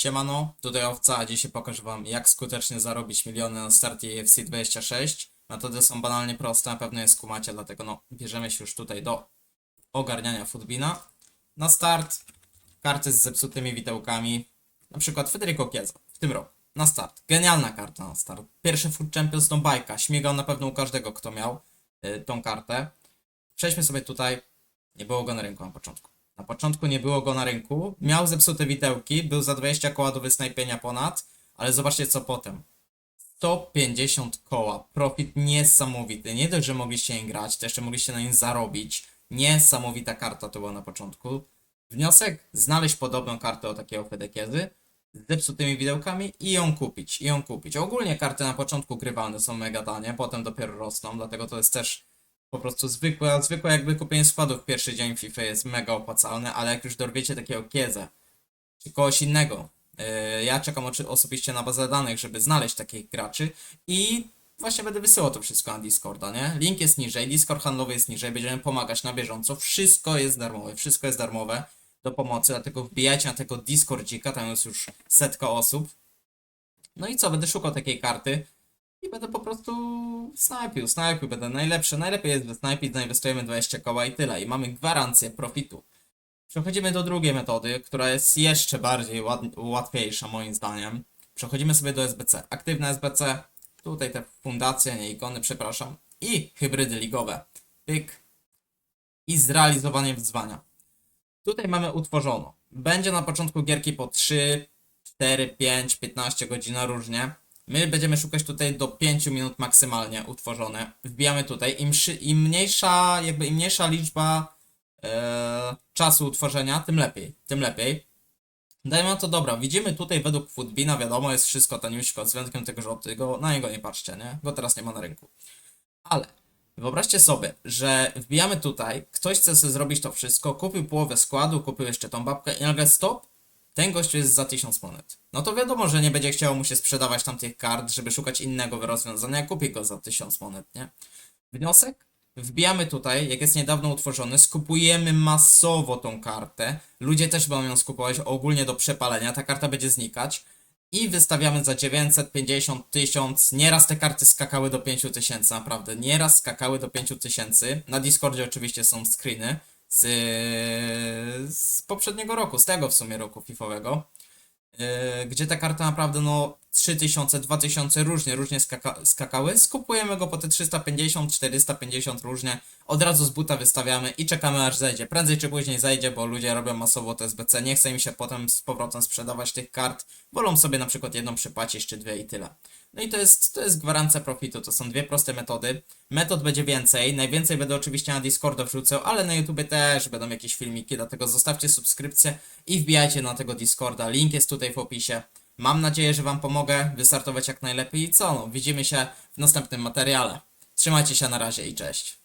Siemano, tutaj Owca, a dzisiaj pokażę wam jak skutecznie zarobić miliony na starcie EFC 26. Metody są banalnie proste, na pewno je skumacie, dlatego no, bierzemy się już tutaj do ogarniania Footbina. Na start, karty z zepsutymi widełkami, na przykład Federico Chiesa w tym roku. Na start, genialna karta na start. Pierwszy Foot Champions tą bajka, śmigał na pewno u każdego kto miał y, tą kartę. Przejdźmy sobie tutaj, nie było go na rynku na początku. Na początku nie było go na rynku, miał zepsute widełki, był za 20 koła do wysnajpienia ponad, ale zobaczcie co potem. 150 koła, profit niesamowity. Nie dość, że mogliście nim grać, to jeszcze mogliście na nim zarobić. Niesamowita karta to była na początku. Wniosek, znaleźć podobną kartę o takiego Fedekiezy z zepsutymi widełkami i ją kupić, i ją kupić. Ogólnie karty na początku grywalne są mega tanie, potem dopiero rosną, dlatego to jest też po prostu zwykłe, zwykłe jakby kupienie składów w pierwszy dzień FIFA jest mega opłacalne, ale jak już dorwiecie takiego Kiezę, czy kogoś innego, yy, ja czekam osobiście na bazę danych, żeby znaleźć takich graczy i właśnie będę wysyłał to wszystko na Discorda, nie? Link jest niżej, Discord handlowy jest niżej, będziemy pomagać na bieżąco, wszystko jest darmowe, wszystko jest darmowe do pomocy, dlatego wbijajcie na tego Discordzika, tam jest już setka osób. No i co, będę szukał takiej karty, i będę po prostu snajpił, snajpił, będę najlepszy. Najlepiej jest wysnajpić, zainwestujemy 20 koła i tyle. I mamy gwarancję profitu. Przechodzimy do drugiej metody, która jest jeszcze bardziej łatwiejsza moim zdaniem. Przechodzimy sobie do SBC. Aktywne SBC, tutaj te fundacje, nie ikony, przepraszam. I hybrydy ligowe. Pyk. I zrealizowanie wyzwania. Tutaj mamy utworzono. Będzie na początku gierki po 3, 4, 5, 15 godzin różnie. My będziemy szukać tutaj do 5 minut maksymalnie utworzone. Wbijamy tutaj. Im, im mniejsza, jakby im mniejsza liczba e, czasu utworzenia, tym lepiej. Tym lepiej. Dajmy na to dobra. Widzimy tutaj według Footbina, wiadomo, jest wszystko taniuśko, z wyjątkiem tego, że tego, na niego nie patrzcie, nie? Go teraz nie ma na rynku. Ale wyobraźcie sobie, że wbijamy tutaj, ktoś chce sobie zrobić to wszystko, kupił połowę składu, kupił jeszcze tą babkę i nagle stop, ten gościu jest za 1000 monet. No to wiadomo, że nie będzie chciało mu się sprzedawać tam tych kart, żeby szukać innego rozwiązania, kupi go za 1000 monet, nie? Wniosek? Wbijamy tutaj, jak jest niedawno utworzony, skupujemy masowo tą kartę. Ludzie też będą ją skupować ogólnie do przepalenia, ta karta będzie znikać. I wystawiamy za 950, 1000. Nieraz te karty skakały do 5000, naprawdę. Nieraz skakały do 5000. Na Discordzie oczywiście są screeny z, z poprzedniego roku, z tego w sumie roku FIFowego. Yy, gdzie ta karta naprawdę no 3000, 2000 różnie, różnie skaka skakały. Skupujemy go po te 350, 450 różnie. Od razu z buta wystawiamy i czekamy aż zejdzie. Prędzej czy później zejdzie, bo ludzie robią masowo te SBC. Nie chce im się potem z powrotem sprzedawać tych kart. Wolą sobie na przykład jedną przypłacić czy dwie i tyle. No i to jest, to jest gwarancja profitu. To są dwie proste metody. Metod będzie więcej. Najwięcej będę oczywiście na Discorda wrzucał, ale na YouTube też będą jakieś filmiki, dlatego zostawcie subskrypcję i wbijajcie na tego Discorda. Link jest tutaj w opisie. Mam nadzieję, że Wam pomogę wystartować jak najlepiej i co? No, widzimy się w następnym materiale. Trzymajcie się na razie i cześć.